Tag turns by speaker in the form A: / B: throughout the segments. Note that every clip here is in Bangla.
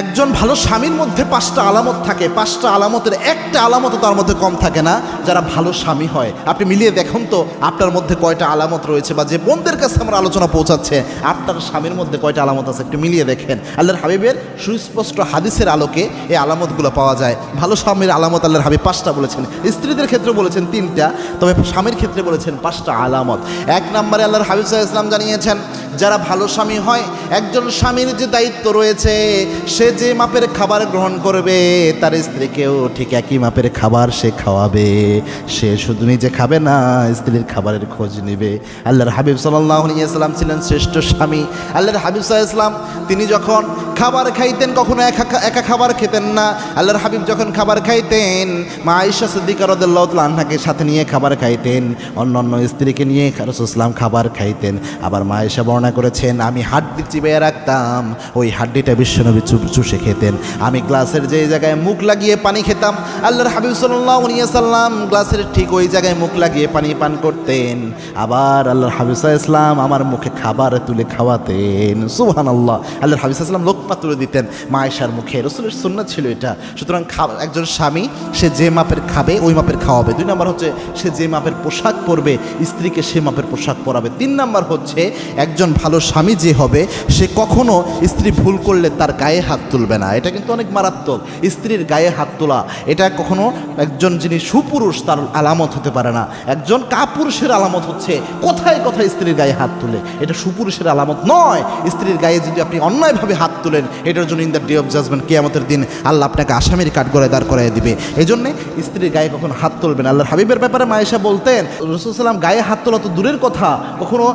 A: একজন ভালো স্বামীর মধ্যে পাঁচটা আলামত থাকে। পাঁচটা আলামতের একটা আলামতও তার মধ্যে কম থাকে না, যারা ভালো স্বামী হয়। আপনি মিলিয়ে দেখুন তো, আপনার মধ্যে কয়টা আলামত রয়েছে বা যে বোনদের কাছে আমরা আলোচনা পৌঁছাচ্ছে, আপনার স্বামীর মধ্যে কয়টা আলামত আছে একটু মিলিয়ে দেখেন। আল্লাহর হাবিবের সুস্পষ্ট হাদিসের আলোকে এই আলামতগুলো পাওয়া যায়। ভালো স্বামীর আলামত আল্লাহর হাবিব পাঁচটা বলেছেন, স্ত্রীদের ক্ষেত্রে বলেছেন তিনটা, তবে স্বামীর ক্ষেত্রে বলেছেন পাঁচটা আলামত। এক নম্বরে আল্লাহর হাবিব সাহা ইসলাম জানিয়েছেন, যারা ভালো স্বামী হয় একজন স্বামীর যে দায়িত্ব রয়েছে, সে যে মাপের খাবার গ্রহণ করবে, তার স্ত্রীকেও ঠিক একই মাপের খাবার সে খাওয়াবে। সে শুধু নিজে খাবে না, স্ত্রীর খাবারের খোঁজ নেবে। আল্লাহর হাবিব সাল্লাম ছিলেন শ্রেষ্ঠ স্বামী। আল্লাহর হাবিব ইসলাম তিনি যখন খাবার খাইতেন, কখনো একা একা খাবার খেতেন না। আল্লাহর হাবিব যখন খাবার খাইতেন, মা আয়েশা সিদ্দিকা রাদিয়াল্লাহু তাআলা সাথে নিয়ে খাবার খাইতেন। অন্য অন্য স্ত্রীকে নিয়ে রাসূলুল্লাহ খাবার খাইতেন। আবার মা আয়েশা বর্ণনা করেছেন, আমি হাড্ডি চিবিয়ে রাখতাম। ওই হাড্ডিটা বিশ্বনবী চুষে খেতেন। আমি গ্লাসের যে জায়গায় মুখ লাগিয়ে পানি খেতাম, আল্লাহর হাবিব আলাইহি সাল্লাম গ্লাসের ঠিক ওই জায়গায় মুখ লাগিয়ে পানি পান করতেন। আবার আল্লাহর হাবিব ইসলাম আমার মুখে খাবার তুলে খাওয়াতেন। সুহান আল্লাহ আল্লাহর হাবিব ইসলাম লোকমা তুলে দিতেন। মায়েশার মুখে, রসুলের সুন্নাত ছিল এটা। সুতরাং একজন স্বামী, সে যে মাপের খাবে, ওই মাপের খাওয়াবে। দুই নম্বর হচ্ছে, সে যে মাপের পোশাক পরবে, স্ত্রীকে সে মাপের পোশাক পরাবে। তিন নম্বর হচ্ছে, একজন ভালো স্বামী যে হবে সে কখনো স্ত্রী ভুল করলে তার গায়ে হাত তুলবে না। এটা কিন্তু অনেক মারাত্মক। স্ত্রীর গায়ে হাত তোলা, এটা কখনো একজন যিনি সুপুরুষ তার আলামত হতে পারে না। একজন কাপুরুষের আলামত হচ্ছে কোথায় কোথায় স্ত্রীর গায়ে হাত তুলে। এটা সুপুরুষের আলামত নয়। স্ত্রীর গায়ে যদি আপনি অন্যায়ভাবে হাত তুলেন, এটার জন্য in the day of judgement কেয়ামতের দিন আল্লাহ আপনাকে আসামির কাঠগড়ায় দাঁড় করাই দিবে। এই জন্যে স্ত্রীর গায়ে কখনো হাত তুলবেন আল্লাহর হাবিবের ব্যাপারে মায়েশা বলতেন, রসুল সাল্লাম গায়ে হাত তোলা তো দূরের কথা, কখনো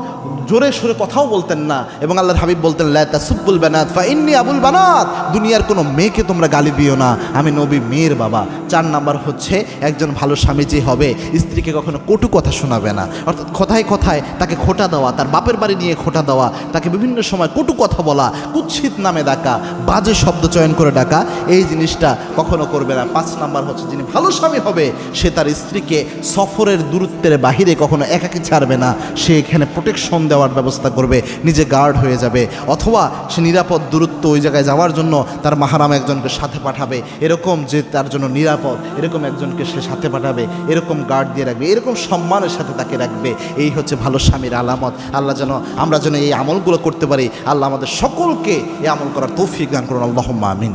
A: জোরে সুরে কথাও বলতেন না। এবং আল্লাহর হাবিব বলতেন লায়তা সুব্বুল বানাত ফা ইন্নি আবুল বানাত। দুনিয়ার কোনো মেয়েকে তোমরা গালি দিও না। আমি নবী, মেয়ের বাবা। চার নাম্বার হচ্ছে একজন ভালো স্বামী যে হবে, স্ত্রীকে কখনো কটু কথা শোনাবে না। অর্থাৎ কথায় কথায় তাকে খোটা দেওয়া, তার বাপের বাড়ি নিয়ে খোটা দেওয়া, তাকে বিভিন্ন সময় কটু কথা বলা, কুৎসিত নামে ডাকা, বাজে শব্দ চয়ন করে ডাকা, এই জিনিসটা কখনো করবে না। পাঁচ নাম্বার হচ্ছে যিনি ভালো স্বামী হবে, সে তার স্ত্রীকে সফরের দূরত্বের বাহিরে কখনো একাকি ছাড়বে না। সে এখানে প্রোটেকশন দেওয়ার ব্যবস্থা করবে, নিজে গার্ড হয়ে যাবে। অথবা সে নিরাপদ দূরত্ব ওই জায়গায় যাওয়ার জন্য তার মাহারাম একজনকে সাথে পাঠাবে। এরকম যে তার জন্য নিরাপদ। এরকম একজনকে সে সাথে পাঠাবে, এরকম গার্ড দিয়ে রাখবে, এরকম সম্মানের সাথে তাকে রাখবে, এই হচ্ছে ভালো স্বামীর আলামত। আল্লাহ যেন, আমরা যেন এই আমলগুলো করতে পারি, আল্লাহ আমাদের সকলকে এই আমল করার তৌফিক দান করুন আল্লাহ আমিন।